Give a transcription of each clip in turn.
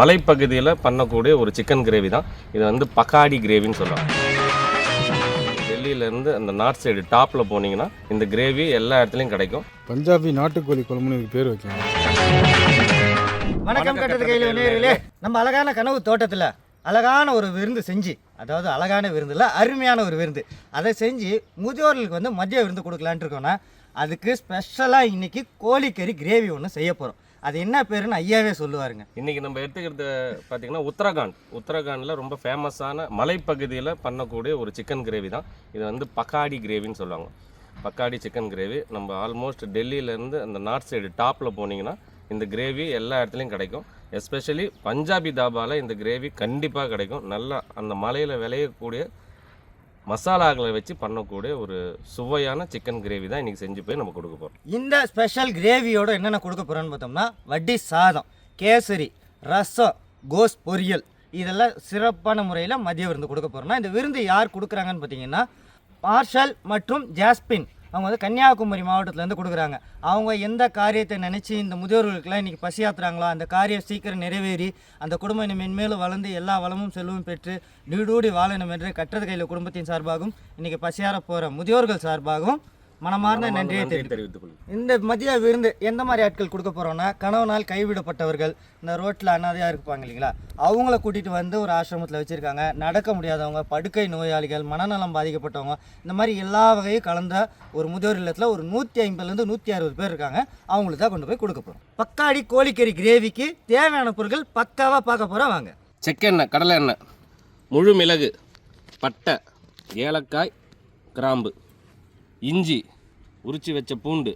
மலைப்பகுதியில் பண்ணக்கூடிய ஒரு சிக்கன் கிரேவி தான். இது வந்து பக்காடி கிரேவின்னு சொல்லுவாங்க டெல்லியிலேருந்து அந்த நார்த் சைடு டாப்பில் போனீங்கன்னா இந்த கிரேவி எல்லா இடத்துலையும் கிடைக்கும். பஞ்சாபி நாட்டுக்கோழி குழம்புன்னு பேர் வைக்கலாம் வணக்கம் கட்டது கையில் நேர்களே. நம்ம அழகான கனவு தோட்டத்தில் அழகான ஒரு விருந்து செஞ்சு அதாவது அழகான விருந்து இல்லை அருமையான ஒரு விருந்து. அதை செஞ்சு முதியோர்களுக்கு வந்து மதிய விருந்து கொடுக்கலான்ட்டு இருக்கோம்னா அதுக்கு ஸ்பெஷலாக இன்னைக்கு கோழிக்கறி கிரேவி ஒன்று செய்ய போகிறோம் அது என்ன பேருன்னு ஐயாவே சொல்லுவாருங்க. இன்றைக்கி நம்ம எடுத்துக்கிறது பார்த்தீங்கன்னா உத்தரகாண்ட். உத்தரகாண்டில் ரொம்ப ஃபேமஸான மலைப்பகுதியில் பண்ணக்கூடிய ஒரு சிக்கன் கிரேவி தான். இது வந்து பக்காடி கிரேவின்னு சொல்லுவாங்க. பக்காடி சிக்கன் கிரேவி நம்ம ஆல்மோஸ்ட் டெல்லியிலேருந்து அந்த நார்த் சைடு டாப்பில் போனீங்கன்னா இந்த கிரேவி எல்லா இடத்துலையும் கிடைக்கும். எஸ்பெஷலி பஞ்சாபி தாபாவில் இந்த கிரேவி கண்டிப்பாக கிடைக்கும். நல்லா அந்த மலையில் விளையக்கூடிய மசாலாக்களை வச்சு பண்ணக்கூடிய ஒரு சுவையான சிக்கன் கிரேவி தான் இன்றைக்கி செஞ்சு போய் நம்ம கொடுக்க போகிறோம் இந்த ஸ்பெஷல் கிரேவியோட என்னென்ன கொடுக்க போகிறோன்னு பார்த்தோம்னா வட்டி சாதம் கேசரி ரசம் கோஸ் பொரியல் இதெல்லாம் சிறப்பான முறையில் மதிய விருந்து கொடுக்க போகிறோம்னா இந்த விருந்து யார் கொடுக்குறாங்கன்னு பார்த்தீங்கன்னா பார்ஷல் மற்றும் ஜாஸ்பின் அவங்க வந்து கன்னியாகுமரி மாவட்டத்துலேருந்து கொடுக்குறாங்க. அவங்க எந்த காரியத்தை நினச்சி இந்த முதியோர்களுக்கெல்லாம் இன்றைக்கி பசியாத்துறாங்களோ அந்த காரியம் சீக்கிரம் நிறைவேறி அந்த குடும்பம் இன்னும் மென்மேலும் வளர்ந்து எல்லா வளமும் செல்வமும் பெற்று நீடூடி வாழணும் என்று கட்டது கையில் குடும்பத்தின் சார்பாகவும் இன்றைக்கி பசியார போகிற முதியோர்கள் சார்பாகவும் மனமார்ந்த நன்றியை தெரிவித்துக் தெரிவித்துக் கொள்கிறேன். இந்த மதிய விருந்து எந்த மாதிரி ஆட்கள் கொடுக்க போகிறோன்னா கணவனால் கைவிடப்பட்டவர்கள் இந்த ரோட்டில் அனாதையாக இருப்பாங்க இல்லைங்களா? அவங்கள கூட்டிகிட்டு வந்து ஒரு ஆசிரமத்தில் வச்சுருக்காங்க. நடக்க முடியாதவங்க படுக்கை நோயாளிகள் மனநலம் பாதிக்கப்பட்டவங்க இந்த மாதிரி எல்லா வகையும் கலந்த ஒரு முதியோர் இல்லத்தில் ஒரு நூற்றி ஐம்பதுலேருந்து நூற்றி அறுபது பேர் இருக்காங்க. அவங்களுக்கு தான் கொண்டு போய் கொடுக்க போகிறோம் பக்காடி கோழிக்கறி கிரேவிக்கு தேவையான பொருட்கள் பக்காவாக பார்க்க போகிறோம் வாங்க. செக்கெண்ணெய் கடலை எண்ணெய் முழு மிளகு பட்டை ஏலக்காய் கிராம்பு. இஞ்சி உரித்து வச்ச பூண்டு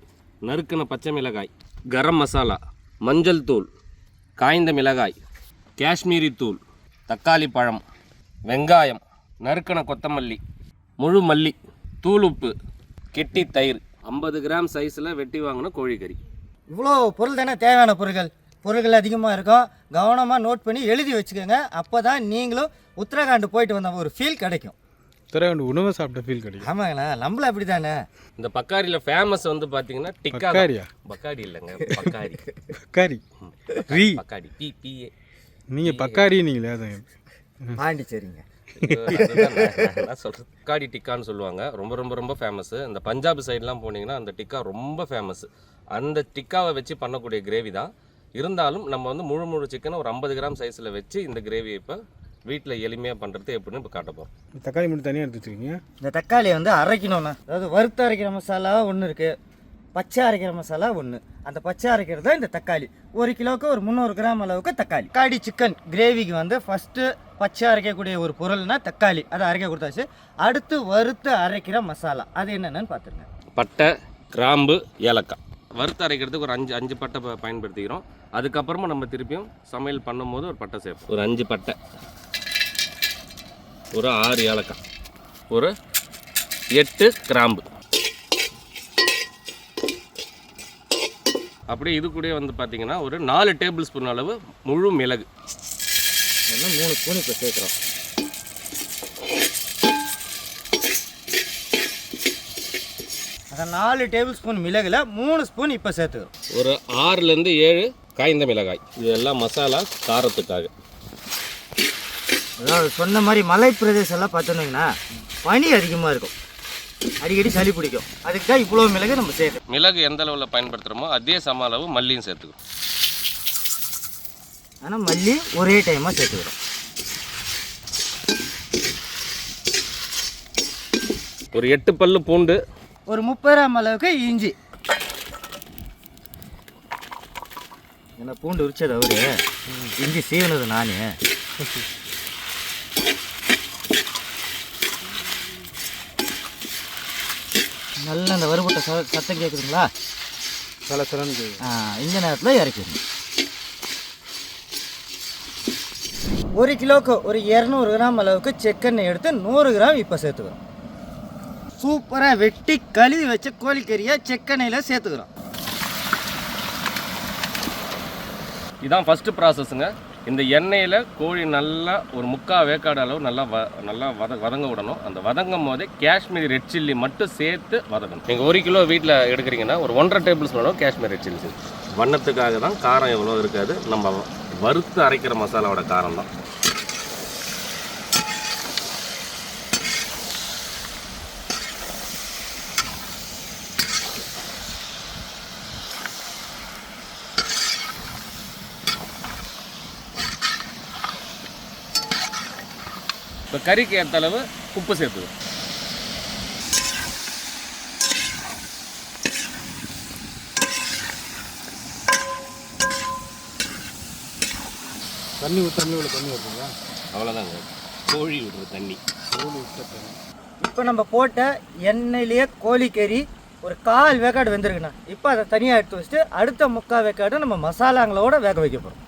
நறுக்கின பச்சை மிளகாய் கரம் மசாலா மஞ்சள் தூள் காய்ந்த மிளகாய் காஷ்மீரி தூள் தக்காளி பழம் வெங்காயம் நறுக்கின கொத்தமல்லி முழு மல்லி தூள் உப்பு கெட்டி தயிர் ஐம்பது கிராம் சைஸில் வெட்டி வாங்கின கோழிக்கறி. இவ்வளோ பொருள் தானே தேவையான பொருட்கள்? பொருட்கள் அதிகமாக இருக்கும். கவனமாக நோட் பண்ணி எழுதி வச்சுக்கோங்க. அப்போ தான் நீங்களும் உத்தரகாண்ட் போயிட்டு வந்த ஒரு ஃபீல் கிடைக்கும். உத்தரகாண்ட் உணவை சாப்பிட்ட ஃபீல் கிடைக்கும். ஆமாங்கண்ணா நம்மள அப்படி தானே இந்த பக்காரியில் ஃபேமஸ் வந்து பார்த்தீங்கன்னா டிக்கா. பக்காரியா? பக்காடி இல்லைங்க பக்காரி. பக்காரி? ரீ? பக்காடி பி பிஏ நீங்கள் பக்காரி நீங்களே அதான். பாண்டிச்சேரிங்க. தக்காடி டிக்கான்னு சொல்லுவாங்க. ரொம்ப ரொம்ப ரொம்ப ஃபேமஸ் இந்த பஞ்சாப் சைட்லாம் போனீங்கன்னா அந்த டிக்கா ரொம்ப ஃபேமஸ் அந்த டிக்காவை வச்சு பண்ணக்கூடிய கிரேவி தான். இருந்தாலும் நம்ம வந்து முழு முழு சிக்கனை ஒரு ஐம்பது கிராம் சைஸில் வச்சு இந்த கிரேவியை இப்போ வீட்டில் எளிமையாக பண்ணுறது எப்படின்னு இப்போ காட்ட போகிறோம் தக்காளி மட்டும் தனியாக எடுத்து வச்சுருக்கீங்க? இந்த தக்காளியை வந்து அரைக்கணும்ண்ணா. அதாவது வறுத்து அரைக்கிற மசாலா ஒன்று இருக்குது பச்சை அரைக்கிற மசாலா ஒன்று அந்த பச்சை அரைக்கிறது தான் இந்த தக்காளி. ஒரு கிலோவுக்கு ஒரு முந்நூறு கிராம் அளவுக்கு தக்காளி. தக்காளி சிக்கன் கிரேவிக்கு வந்து ஃபஸ்ட்டு பச்சை அரைக்கக்கூடிய ஒரு பொருள்னா தக்காளி. அதை அரைக்க கொடுத்தாச்சு. அடுத்து வறுத்து அரைக்கிற மசாலா. அது என்னென்னு பார்த்துருங்க பட்டை கிராம்பு ஏலக்காய். வறுத்து அரைக்கிறதுக்கு ஒரு அஞ்சு அஞ்சு பட்டை பயன்படுத்திக்கிறோம். அதுக்கப்புறமா நம்ம திருப்பியும் சமையல் பண்ணும்போது ஒரு பட்டை சேர்ப்போம். ஒரு அஞ்சு பட்டை. ஒரு ஆறு ஏலக்காய். ஒரு எட்டு கிராம்பு. அப்படியே இது கூடயே வந்து பார்த்தீங்கன்னா ஒரு நாலு டேபிள் ஸ்பூன் அளவு முழு மிளகு. மூணு ஸ்பூன் இப்போ சேர்க்குறோம். அந்த நாலு டேபிள் ஸ்பூன் மிளகுல மூணு ஸ்பூன் இப்போ சேர்த்துக்கிறோம் ஒரு ஆறுலேருந்து ஏழு காய்ந்த மிளகாய். இது எல்லாம் மசாலா காரத்துக்காக. அதாவது சொன்ன மாதிரி மலை பிரதேசம்லாம் பார்த்தோன்னீங்கன்னா பனி அதிகமாக இருக்கும். அடிக்கடி சளி பிடிக்கும். அதுக்கு தான் இவ்வளோ மிளகு நம்ம சேர்க்கணும். மிளகு எந்த அளவில் பயன்படுத்துகிறோமோ அதே சம அளவு மல்லியும் சேர்த்துக்கணும். ஆனால் மல்லி ஒரே டைமாக சேர்த்துக்கிறோம் ஒரு எட்டு பல்லு பூண்டு ஒரு முப்பது கிராம் அளவுக்கு இஞ்சி. என்ன பூண்டு உரிச்சது அவரு? இஞ்சி சீவனது நானே. நல்ல அந்த வறுபட்ட ச சத்தம் கேட்குதுங்களா சில சிலன்னு ஆ, இந்த நேரத்தில் இறக்கிடணும் ஒரு கிலோவுக்கு ஒரு இரநூறு கிராம் அளவுக்கு செக்கெண்ணெய் எடுத்து நூறு கிராம் இப்போ சேர்த்துக்கிறோம். சூப்பராக வெட்டி கழுவி வச்ச கோழிக்கறியை செக்கெண்ணெயில் சேர்த்துக்கிறோம். இதான் ஃபஸ்ட்டு ப்ராசஸ்ஸுங்க இந்த எண்ணெயில் கோழி நல்லா ஒரு முக்கால் வேக்காடு அளவு நல்லா வ நல்லா வத வதங்க விடணும். அந்த வதங்கும் போதே காஷ்மீரி ரெட் சில்லி மட்டும் சேர்த்து வதக்கணும். நீங்கள் ஒரு கிலோ வீட்டில் எடுக்கிறீங்கன்னா ஒரு ஒன்றரை tablespoon Kashmir red chilli வண்ணத்துக்காக தான் காரம் எவ்வளோ இருக்காது. நம்ம வறுத்து அரைக்கிற மசாலாவோட காரம் தான் இப்போ கறிக்கு ஏற்ற அளவு உப்பு சேர்த்துக்கணும் தண்ணி ஊற்றாமலே இவ்வளோ தண்ணி வருதுங்களா அவ்வளோதாங்க கோழி விடுற தண்ணி. கோழி விட்ட தண்ணி. இப்போ நம்ம போட்ட எண்ணெயிலேயே கோழிக்கறி ஒரு கால் வேக்காடு வெந்திருக்குண்ணா. இப்போ அதை தனியாக எடுத்து வச்சுட்டு அடுத்த முக்கால் வேக்காடு நம்ம மசாலாங்களோட வேக வைக்க போகிறோம்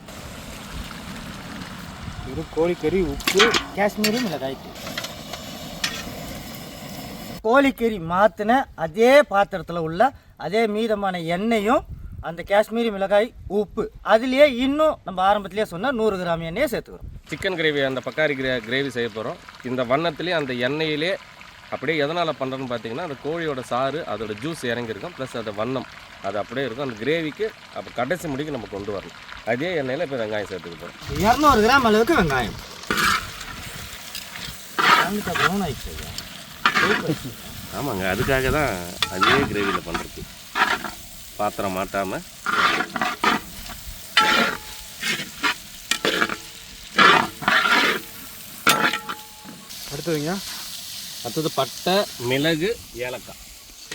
இது கோழிக்கறி உப்பு காஷ்மீரி மிளகாய் கோழிக்கறி மாற்றின அதே பாத்திரத்தில் உள்ள அதே மீதமான எண்ணெயும் அந்த காஷ்மீரி மிளகாய் உப்பு அதுலேயே இன்னும் நம்ம ஆரம்பத்திலேயே சொன்னால் நூறு கிராம் எண்ணெயை சேர்த்துக்கிறோம். சிக்கன் கிரேவி அந்த பக்காரி கிரேவி செய்ய போகிறோம் இந்த வண்ணத்துலேயே அந்த எண்ணெயிலே அப்படியே எதனால் பண்ணுறோன்னு பார்த்தீங்கன்னா அந்த கோழியோட சாறு அதோட ஜூஸ் இறங்கியிருக்கும். ப்ளஸ் அந்த வண்ணம். அது அப்படியே இருக்கும். அந்த கிரேவிக்கு அப்போ கடைசி முடிக்கு நம்ம கொண்டு வரணும். அதே எண்ணெயில் இப்போ வெங்காயம் சேர்த்துக்க போகிறோம் இரநூறு கிராம் அளவுக்கு வெங்காயம். ஆமாங்க அதுக்காக தான் அதே கிரேவியில் பண்ணுறது பாத்திரம் மாட்டாமல் அடுத்ததுங்க அடுத்தது பட்டை மிளகு ஏலக்காய்.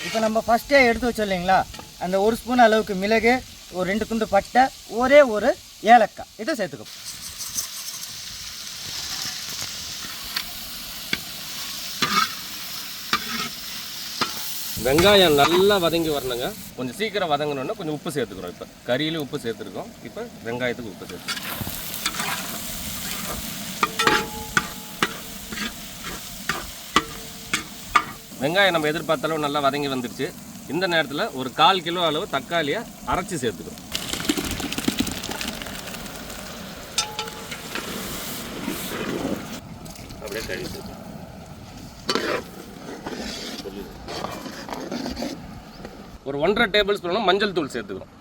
இப்போ நம்ம ஃபஸ்ட்டே எடுத்து வச்சோம் இல்லைங்களா? அந்த ஒரு ஸ்பூன் அளவுக்கு மிளகு ஒரு ரெண்டு துண்டு பட்டை ஒரே ஒரு ஏலக்காய். இதை சேர்த்துக்கோ. வெங்காயம் நல்லா வதங்கி வரணுங்க. கொஞ்சம் சீக்கிரம் வதங்கணுன்னா கொஞ்சம் உப்பு சேர்த்துக்கிறோம் இப்போ. கறியிலும் உப்பு சேர்த்துருக்கோம். இப்போ வெங்காயத்துக்கு உப்பு சேர்த்துக்கிறோம். வெங்காயம் நம்ம எதிர்பார்த்த அளவு நல்லா வதங்கி வந்துடுச்சு இந்த நேரத்தில் ஒரு கால் கிலோ அளவு தக்காளியை அரைச்சி சேர்த்துக்கணும். அப்படியே ஒரு ஒன்றரை டேபிள் ஸ்பூன் மஞ்சள் தூள் சேர்த்துக்கிறோம்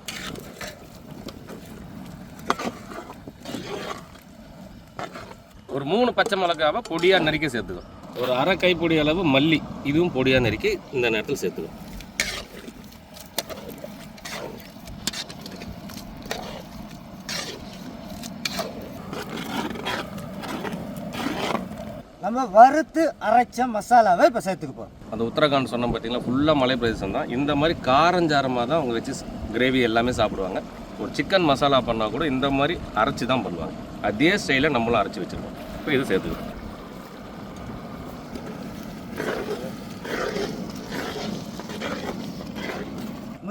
ஒரு மூணு பச்சை மிளகாவை பொடியாக நறுக்கி சேர்த்துக்கிறோம் ஒரு அரை கைப்பொடி அளவு மல்லி இதுவும் பொடியாக நறுக்கி இந்த நேரத்தில் சேர்த்துக்கிறோம் நம்ம வறுத்து அரைச்ச மசாலாவை இப்போ சேர்த்துக்க போகிறோம் அந்த உத்தரகாண்ட் சொன்னோம் பார்த்தீங்களா ஃபுல்லாக மலை பிரதேசம் தான். இந்த மாதிரி காரஞ்சாரமாக தான் அவங்க வச்சு கிரேவி எல்லாமே சாப்பிடுவாங்க. ஒரு சிக்கன் மசாலா பண்ணால் கூட இந்த மாதிரி அரைச்சி தான் பண்ணுவாங்க. அதே ஸ்டைலில் நம்மளும் அரைச்சி வச்சுருக்கோம். இப்போ இது சேர்த்துக்கிறோம்.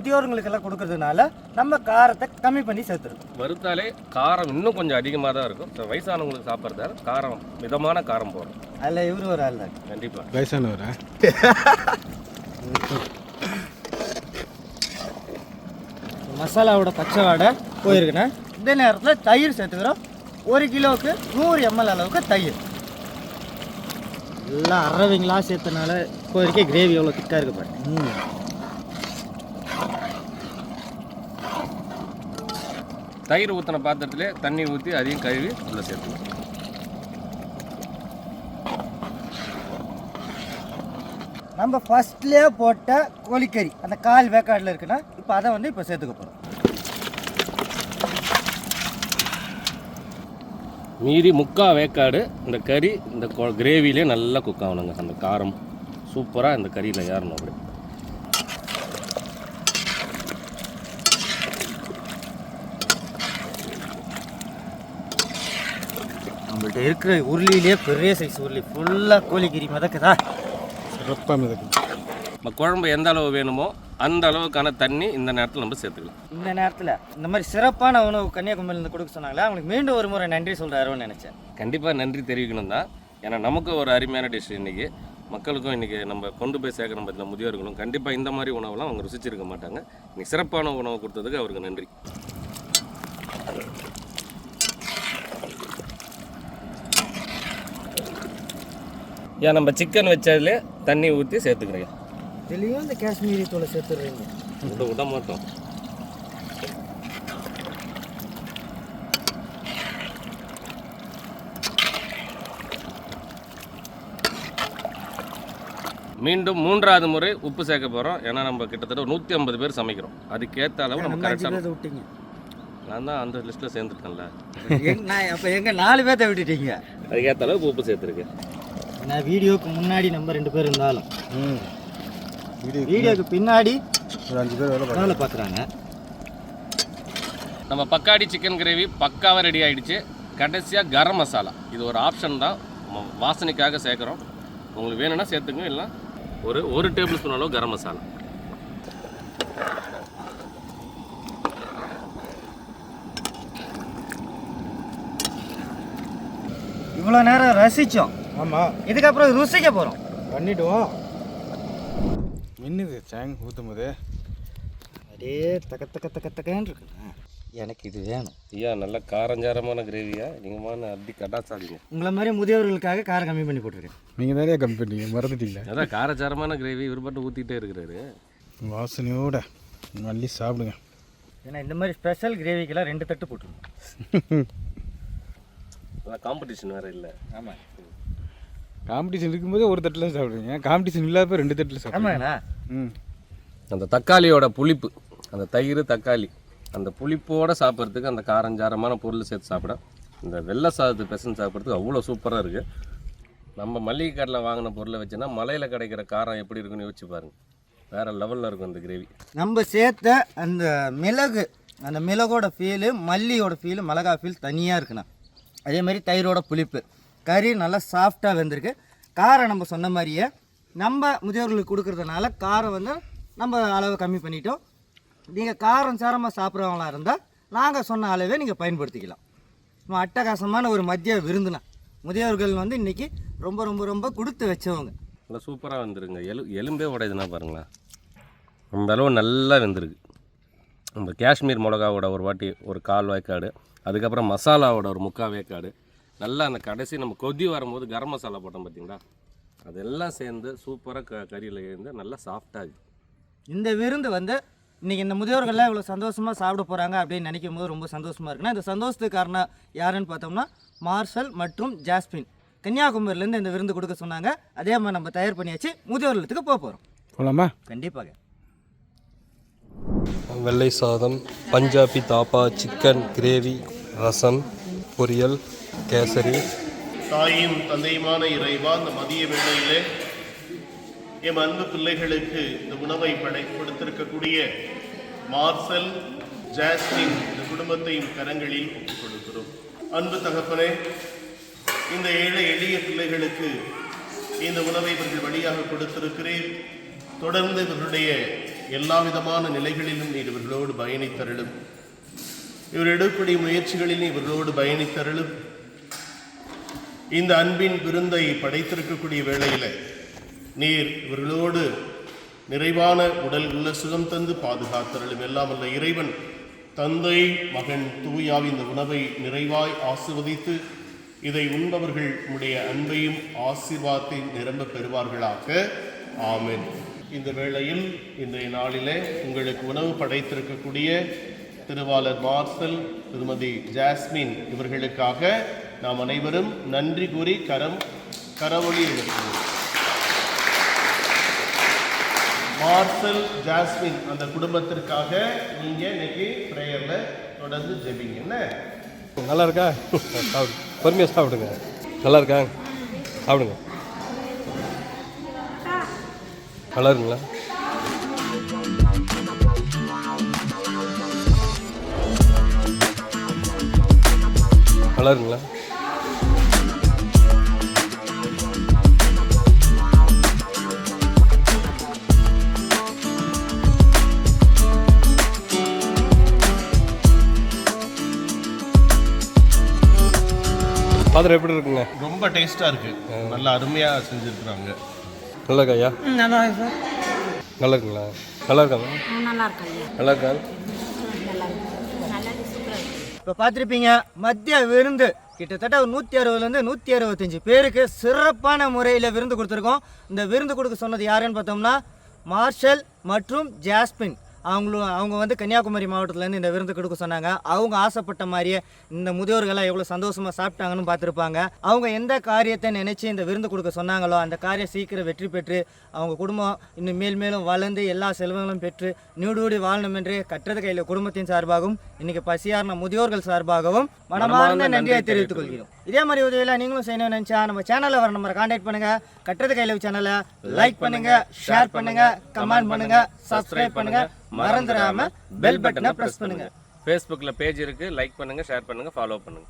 முதியோர்களுக்கெல்லாம் கொடுக்கறதுனால நம்ம காரத்தை கம்மி பண்ணி சேர்த்துருக்கோம். வறுத்தாலே காரம் இன்னும் கொஞ்சம் அதிகமாக தான் இருக்கும். So, வயசானவங்களுக்கு சாப்பிட்றதால காரம் மிதமான காரம் போடும் அதில் இவரு ஒரு ஆள் தான். கண்டிப்பாக வயசானவரா? மசாலாவோட பச்சை வாடை போயிருக்குண்ணே. இந்த நேரத்தில் தயிர் சேர்த்துக்கிறோம். ஒரு கிலோவுக்கு நூறு எம்எல் அளவுக்கு தயிர். எல்லாம் அறவைங்களா சேர்த்தனால இப்போ வரைக்கும் கிரேவி எவ்வளோ திக்காக இருக்கு பாரு தயிர் ஊற்றின பாத்திரத்திலே தண்ணி ஊற்றி அதையும் கழுவி உள்ளே சேர்த்துக்கணும். நம்ம ஃபர்ஸ்ட்லேயே போட்ட கோழிக்கறி அந்த கால் வேக்காடில் இருக்குன்னா இப்போ அதை வந்து இப்போ சேர்த்துக்க போகிறோம் மீறி முக்கா வேக்காடு இந்த கறி இந்த கிரேவிலே நல்லா குக் ஆகணுங்க. அந்த காரம் சூப்பராக இந்த கறியில் ஏறணும் அப்படி. நம்மள்ட்ட இருக்கிற உருளியிலே பெரிய சைஸ் உருளி. ஃபுல்லாக கோழிக்கறி மிதக்குதா? சிறப்பாக மிதக்குது நம்ம குழம்பு எந்த அளவு வேணுமோ அந்த அளவுக்கான தண்ணி இந்த நேரத்தில் நம்ம சேர்த்துக்கலாம். இந்த நேரத்தில் இந்த மாதிரி சிறப்பான உணவு கன்னியாகுமரியிலேருந்து கொடுக்க சொன்னாங்களே? அவங்களுக்கு மீண்டும் ஒரு முறை நன்றி சொல்கிறாரோன்னு நினச்சேன். கண்டிப்பாக நன்றி தெரிவிக்கணும் தான். ஏன்னா நமக்கு ஒரு அருமையான டிஷ் இன்றைக்கி மக்களுக்கும் இன்றைக்கி நம்ம கொண்டு போய் சேர்க்குறோம் பார்த்தீங்கன்னா முதியோர்களும். கண்டிப்பாக இந்த மாதிரி உணவெல்லாம் அவங்க ருசிச்சிருக்க மாட்டாங்க. இன்னைக்கு சிறப்பான உணவு கொடுத்ததுக்கு அவருக்கு நன்றி. ஏன் நம்ம சிக்கன் வச்சதுல தண்ணி ஊற்றி சேர்த்துக்கிறீங்க. இதுலேயும் இந்த காஷ்மீரி தூளை சேர்த்துடுறீங்க. விட விட மாட்டோம். மீண்டும் மூன்றாவது முறை உப்பு சேர்க்க போகிறோம் ஏன்னா நம்ம கிட்டத்தட்ட நூற்றி ஐம்பது பேர் சமைக்கிறோம். அதுக்கேற்ற அளவு நம்ம கரெக்டாக விட்டீங்க. நான் தான் அந்த லிஸ்ட்டில் சேர்ந்துருக்கேன்ல. நான் அப்போ எங்கே நாலு பேர்த்த விட்டுட்டீங்க? அதுக்கேற்ற அளவுக்கு உப்பு சேர்த்துருக்கேன். நான் வீடியோக்கு முன்னாடி நம்ம ரெண்டு பேர் இருந்தாலும். வீடியோக்கு பின்னாடி ஒரு அஞ்சு பேர் வேலை பார்க்குறாங்க வேலை பார்க்குறாங்க. நம்ம பக்காடி சிக்கன் கிரேவி பக்காவாக ரெடி ஆயிடுச்சு. கடைசியாக கரம் மசாலா. இது ஒரு ஆப்ஷன் தான். வாசனைக்காக சேர்க்குறோம். உங்களுக்கு வேணும்னா சேர்த்துங்க இல்லை ஒரு ஒரு டேபிள் ஸ்பூன் அளவு கரம் மசாலா. இவ்வளோ நேரம் ரசித்தோம் ஆமாம் இதுக்கப்புறம் ருசிக்க போகிறோம் பண்ணிவிடுவோம் மின்னுது சேங் ஊற்றும் போது அப்படியே தக்க தக்க தக்க தக்கன்னு இருக்குண்ணா எனக்கு இது வேணும். ஐயா நல்ல காரஞ்சாரமான கிரேவியா நீங்கள் மான அப்படி கடாசாதீங்க. உங்களை மாதிரி முதியவர்களுக்காக காரம் கம்மி பண்ணி போட்டிருக்கேன் நீங்கள் நிறைய கம்மி பண்ணீங்க மறந்துட்டீங்களா. அதான் காரச்சாரமான கிரேவி இவர் மட்டும் ஊற்றிட்டே இருக்கிறாரு. வாசனையோட மல்லி சாப்பிடுங்க. ஏன்னா இந்த மாதிரி ஸ்பெஷல் கிரேவிக்கெல்லாம் ரெண்டு தட்டு போட்டுருவோம் அதான் காம்படிஷன் வேறு இல்லை. ஆமாம் காம்படிஷன் இருக்கும்போது ஒரு தட்டில் சாப்பிடுவீங்க. காம்படிஷன் இல்லாதப்ப ரெண்டு தட்டில் சாப்பிடுவீங்க. ஆமாங்கண்ணா. ம். அந்த தக்காளியோட புளிப்பு அந்த தயிர் தக்காளி அந்த புளிப்போட சாப்பிட்றதுக்கு அந்த காரஞ்சாரமான பொருள் சேர்த்து சாப்பிட இந்த வெள்ளை சாதத்து பெசன் சாப்பிட்றதுக்கு அவ்வளோ சூப்பராக இருக்குது நம்ம மளிகை கடையில் வாங்கின பொருளை வச்சுன்னா மலையில் கிடைக்கிற காரம் எப்படி இருக்குன்னு யோசிச்சு பாருங்க. வேறு லெவலில் இருக்கும் இந்த கிரேவி நம்ம சேர்த்த அந்த மிளகு அந்த மிளகோட ஃபீலு மல்லியோட ஃபீலு மிளகா ஃபீல் தனியாக இருக்குண்ணா. அதே மாதிரி தயிரோட புளிப்பு. கறி நல்லா சாஃப்டாக வெந்திருக்கு. காரம் நம்ம சொன்ன மாதிரியே நம்ம முதியோர்களுக்கு கொடுக்குறதுனால காரம் வந்து நம்ம அளவு கம்மி பண்ணிட்டோம். நீங்கள் காரம் சாரமாக சாப்பிட்றவங்களா இருந்தால் நாங்கள் சொன்ன அளவே நீங்கள் பயன்படுத்திக்கலாம். நம்ம அட்டகாசமான ஒரு மதிய விருந்துனா முதியோர்கள் வந்து இன்றைக்கி ரொம்ப ரொம்ப ரொம்ப கொடுத்து வச்சவங்க. நல்லா சூப்பராக வந்துருங்க எலு எலும்பே உடையதுன்னா பாருங்களேன். அந்த அளவு நல்லா வெந்திருக்கு. நம்ம காஷ்மீர் மிளகாவோட ஒரு வாட்டி ஒரு கால் வேக்காடு அதுக்கப்புறம் மசாலாவோட ஒரு முக்கால் வேக்காடு நல்லா அந்த கடைசி நம்ம கொதி வரும்போது கரம் மசாலா போட்டோம் பார்த்தீங்களா அதெல்லாம் சேர்ந்து சூப்பராக க கறியில் இருந்து நல்லா சாஃப்டாக இந்த விருந்து வந்து இன்னைக்கு இந்த முதியோர்கள்லாம் இவ்வளோ சந்தோஷமாக சாப்பிட போகிறாங்க அப்படின்னு நினைக்கும் போது ரொம்ப சந்தோஷமாக இருக்குன்னா இந்த சந்தோஷத்துக்கு காரணம் யாருன்னு பார்த்தோம்னா மார்ஷல் மற்றும் ஜாஸ்மின். கன்னியாகுமரியிலேருந்து இந்த விருந்து கொடுக்க சொன்னாங்க. அதே மாதிரி நம்ம தயார் பண்ணியாச்சு. முதியோர்களுக்கு போக போகிறோம் போகலாமா கண்டிப்பாக. வெள்ளை சாதம் பஞ்சாபி தாப்பா சிக்கன் கிரேவி ரசம் பொரியல் கேசரி. தாயும் தந்தையுமான இறைவா இந்த மதிய வேளையிலே எம் அன்பு பிள்ளைகளுக்கு இந்த உணவை படை கொடுத்திருக்கக்கூடிய மார்சல் ஜாஸ்மின் இந்த குடும்பத்தையும் கரங்களில் ஒப்புக் கொடுக்கிறோம். அன்பு தகப்பனே இந்த ஏழை எளிய பிள்ளைகளுக்கு இந்த உணவை இவர்கள் வழியாக கொடுத்திருக்கிறேன். தொடர்ந்து இவர்களுடைய எல்லா விதமான நிலைகளிலும் நீர் இவர்களோடு பயணித்தருளும். இவர் எடுக்கக்கூடிய முயற்சிகளில் இவர்களோடு பயணித்தருளும். இந்த அன்பின் விருந்தை படைத்திருக்கக்கூடிய வேளையில் நீர் இவர்களோடு நிறைவான உடல் உள்ள சுகம் தந்து பாதுகாத்தருளும். எல்லாம் அல்ல இறைவன் தந்தை மகன் தூயாவி இந்த உணவை நிறைவாய் ஆசிர்வதித்து இதை உண்பவர்கள் உடைய அன்பையும் ஆசீர்வாதத்தை நிரம்ப பெறுவார்களாக. ஆமேன். இந்த வேளையில் இன்றைய நாளிலே உங்களுக்கு உணவு படைத்திருக்கக்கூடிய திருவாளர் மார்சல் திருமதி ஜாஸ்மின் இவர்களுக்காக நாம் அனைவரும் நன்றி கூறி கரம் கரவொலி எடுக்கிறோம். மார்சல் ஜாஸ்மின் அந்த குடும்பத்திற்காக நீங்க இன்னைக்கு பிரேயர்ல தொடர்ந்து ஜெபிங்க. என்ன? நல்லா இருக்கா சாப்பிடு. பொறுமையாக சாப்பிடுங்க. நல்லா இருக்கா சாப்பிடுங்க. நல்லா இருக்குங்களா நல்லா இருக்குங்களா பாத்திரம் எப்படி இருக்குங்க? ரொம்ப டேஸ்டா இருக்கு. நல்லா அருமையா செஞ்சிருக்கிறாங்க. நல்லா இருக்கா ஐயா நல்லா சார். நல்லா இருக்குங்களா நல்லா இருக்காங்க நல்லா இருக்காங்க நல்லா இருக்கா. நல்லா இருக்கு நல்லா இருக்கு சூப்பராக இருக்கு இப்போ பார்த்துருப்பீங்க மத்திய விருந்து. கிட்டத்தட்ட ஒரு நூற்றி அறுபதுலேருந்து நூற்றி அறுபத்தஞ்சு பேருக்கு சிறப்பான முறையில் விருந்து கொடுத்துருக்கோம். இந்த விருந்து கொடுக்க சொன்னது யாருன்னு பார்த்தோம்னா மார்ஷல் மற்றும் ஜாஸ்மின். அவங்களும் அவங்க வந்து கன்னியாகுமரி மாவட்டத்துலேருந்து இந்த விருந்து கொடுக்க சொன்னாங்க. அவங்க ஆசைப்பட்ட மாதிரியே இந்த முதியோர்கள்லாம் எவ்வளோ சந்தோஷமாக சாப்பிட்டாங்கன்னு பார்த்துருப்பாங்க. அவங்க எந்த காரியத்தை நினச்சி இந்த விருந்து கொடுக்க சொன்னாங்களோ அந்த காரியம் சீக்கிரம் வெற்றி பெற்று அவங்க குடும்பம் இன்னும் மேல் மேலும் வளர்ந்து எல்லா செல்வங்களும் பெற்று நீடூடி வாழணும் என்று கற்றது கையில் குடும்பத்தின் சார்பாகவும் இன்னைக்கு பசியார்ந்த முதியோர்கள் சார்பாகவும் மனமார்ந்த நன்றியை தெரிவித்துக் கொள்கிறோம் இதே மாதிரி உதவியெல்லாம் நீங்களும் செய்யணும்னு நினச்சா நம்ம சேனலில் வர நம்பரை கான்டாக்ட் பண்ணுங்க. கட்டுறது கையில் சேனலை லைக் பண்ணுங்க ஷேர் பண்ணுங்க கமெண்ட் பண்ணுங்க சப்ஸ்கிரைப் பண்ணுங்க. மறந்துடாம பெல் பட்டனை பிரஸ் பண்ணுங்க. ஃபேஸ்புக்கில் பேஜ் இருக்குது லைக் பண்ணுங்கள் ஷேர் பண்ணுங்கள் ஃபாலோ பண்ணுங்கள்